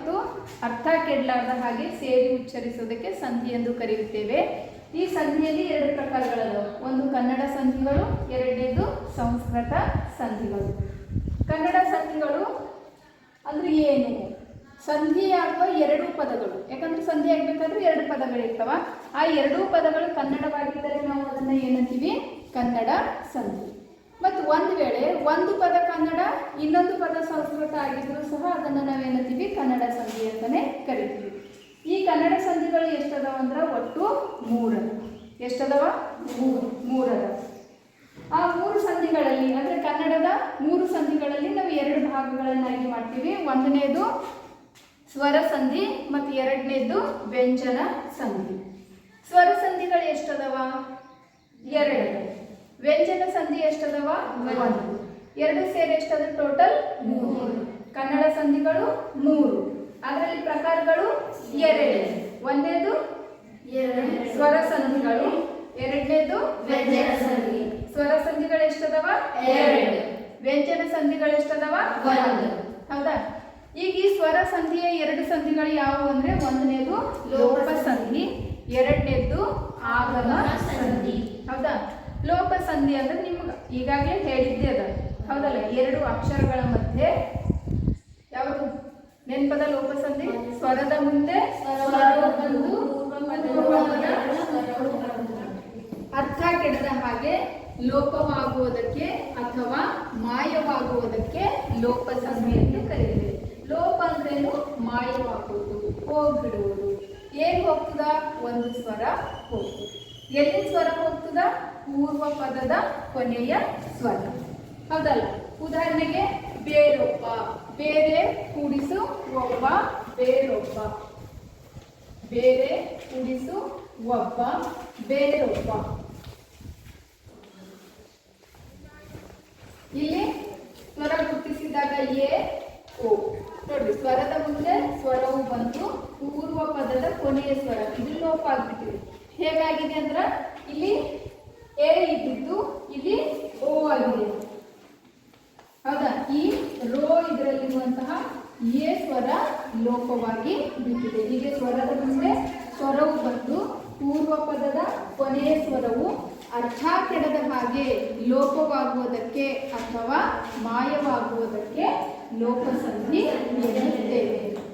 ಮತ್ತು ಅರ್ಥ ಕೆಡಲಾರದ ಹಾಗೆ ಸೇರಿ ಉಚ್ಚರಿಸುವುದಕ್ಕೆ ಸಂಧಿ ಎಂದು ಕರೆಯುತ್ತೇವೆ. ಈ ಸಂಧಿಯಲ್ಲಿ ಎರಡು ಪ್ರಕಾರಗಳದು ಒಂದು ಕನ್ನಡ ಸಂಧಿಗಳು, ಎರಡನೇದು ಸಂಸ್ಕೃತ ಸಂಧಿಗಳು. ಕನ್ನಡ ಸಂಧಿಗಳು ಅಂದ್ರೆ ಏನು? ಸಂಧಿಯಾಗುವ ಎರಡು ಪದಗಳು. ಯಾಕಂದ್ರೆ ಸಂಧಿ ಆಗಬೇಕಾದ್ರೆ ಎರಡು ಪದಗಳಿರ್ತವ ಆ ಎರಡೂ ಪದಗಳು ಕನ್ನಡವಾಗಿದ್ದರೆ ನಾವು ಅದನ್ನ ಏನಂತೀವಿ? ಕನ್ನಡ ಸಂಧಿ. ಮತ್ತು ಒಂದು ವೇಳೆ ಒಂದು ಪದ ಕನ್ನಡ, ಇನ್ನೊಂದು ಪದ ಸಂಸ್ಕೃತ ಆಗಿದ್ರೂ ಸಹ ಅದನ್ನು ನಾವೇನಂತೀವಿ? ಅಂತಾನೆ ಕರಿತೀವಿ. ಈ ಕನ್ನಡ ಸಂಧಿಗಳು ಎಷ್ಟದಾವ ಅಂದ್ರೆ ಒಟ್ಟು ಮೂರು. ಎಷ್ಟದವ? ಮೂರು. ಮೂರದ ಆ ಮೂರು ಸಂಧಿಗಳಲ್ಲಿ, ಅಂದ್ರೆ ಕನ್ನಡದ ಮೂರು ಸಂಧಿಗಳಲ್ಲಿ ನಾವು ಎರಡು ಭಾಗಗಳನ್ನಾಗಿ ಮಾಡ್ತೀವಿ. ಒಂದನೇದು ಸ್ವರ ಸಂಧಿ ಮತ್ತು ಎರಡನೇದು ವ್ಯಂಜನ ಸಂಧಿ. ಸ್ವರ ಸಂಧಿಗಳು ಎಷ್ಟದವ? ಎರಡು. ವ್ಯಂಜನ ಸಂಧಿ ಎಷ್ಟದವ? ಒಂದು. ಎರಡು ಸೇರಿ ಎಷ್ಟದ ಟೋಟಲ್ ಮೂರು. ಕನ್ನಡ ಸಂಧಿಗಳು ಮೂರು. ಅದರಲ್ಲಿ ಪ್ರಕಾರಗಳು ಎರಡು. ಒಂದೇದು ಸ್ವರ ಸಂಧಿಗಳು. ಎರಡನೇದು ವ್ಯಂಜನ ಸಂಧಿ. ಸ್ವರ ಸಂಧಿಗಳು ಎಷ್ಟದವ? ಎರಡು. ವ್ಯಂಜನ ಸಂಧಿಗಳು ಎಷ್ಟದವ? ಒಂದು. ಹೌದಾ? ಈಗ ಈ ಸ್ವರ ಸಂಧಿಯ ಎರಡು ಸಂಧಿಗಳು ಯಾವುವು ಅಂದ್ರೆ ಒಂದನೇದು ಲೋಪ ಸಂಧಿ, ಎರಡನೇದು ಆಗಮ ಸಂಧಿ. ಹೌದಾ? ಲೋಪ ಸಂಧಿ ಅಂದ್ರೆ ನಿಮ್ಗೆ ಈಗಾಗಲೇ ಹೇಳಿದ್ದೆ ಅದ. ಹೌದಲ್ಲ? ಎರಡು ಅಕ್ಷರಗಳ ಮಧ್ಯೆ ಯಾವುದು ನೆನಪದ ಲೋಪ ಸಂಧಿ ಸ್ವರದ ಮುಂದೆ ಬಂದು ಅರ್ಥ ಕೆಡದ ಹಾಗೆ ಲೋಪವಾಗುವುದಕ್ಕೆ ಅಥವಾ ಮಾಯವಾಗುವುದಕ್ಕೆ ಲೋಪ ಸಂಧಿ ಎಂದು ಕರೆಯುತ್ತೇವೆ ಲೋಪ ಅಂದ್ರೇನು? ಮಾಯವಾಗುವುದು, ಹೋಗ್ಬಿಡುವುದು. ಏನ್ ಹೋಗ್ತದ? ಒಂದು ಸ್ವರ ಹೋಗ್ತದೆ. ಎಲ್ಲಿ ಸ್ವರ ಹೋಗ್ತದ? ಪೂರ್ವ ಪದದ ಕೊನೆಯ ಸ್ವರ. ಹೌದಲ್ಲ? ಉದಾಹರಣೆಗೆ ಬೇರೊಬ್ಬ, ಬೇರೆ ಕೂಡಿಸು, ಒಬ್ಬ ಬೇರೊಬ್ಬ. ಬೇರೆ ಕುಡಿಸು ಒಬ್ಬ ಬೇರೊಬ್ಬ ಇಲ್ಲಿ ಸ್ವರ ಗುರುತಿಸಿದಾಗ ಎ, ಓ. ನೋಡಿ ಸ್ವರದ ಮುಂದೆ ಸ್ವರವು ಬಂದು ಪೂರ್ವ ಪದದ ಕೊನೆಯ ಸ್ವರ, ಇದು ಲೋಪ ಆಗ್ಬಿಟ್ಟಿದೆ. ಹೇಗಾಗಿದೆ ಅಂದ್ರ, ಇಲ್ಲಿ ಎ ಇದ್ದಿದ್ದು, ಇಲ್ಲಿ ಓ ಆಗಿದೆ. ಹೌದಾ? ಈ ರೋ ಇದರಲ್ಲಿರುವಂತಹ ಎ ಸ್ವರ ಲೋಪವಾಗಿ ಬಿಟ್ಟಿದೆ. ಹೀಗೆ ಸ್ವರದ ಮುಂದೆ ಸ್ವರವು ಬಂದು ಪೂರ್ವ ಪದದ ಕೊನೆಯ ಸ್ವರವು ಅರ್ಥ ಕೆಡದ ಹಾಗೆ ಲೋಪವಾಗುವುದಕ್ಕೆ ಅಥವಾ ಮಾಯವಾಗುವುದಕ್ಕೆ ಲೋಪಸಂಧಿ ಎನ್ನುತ್ತೇವೆ.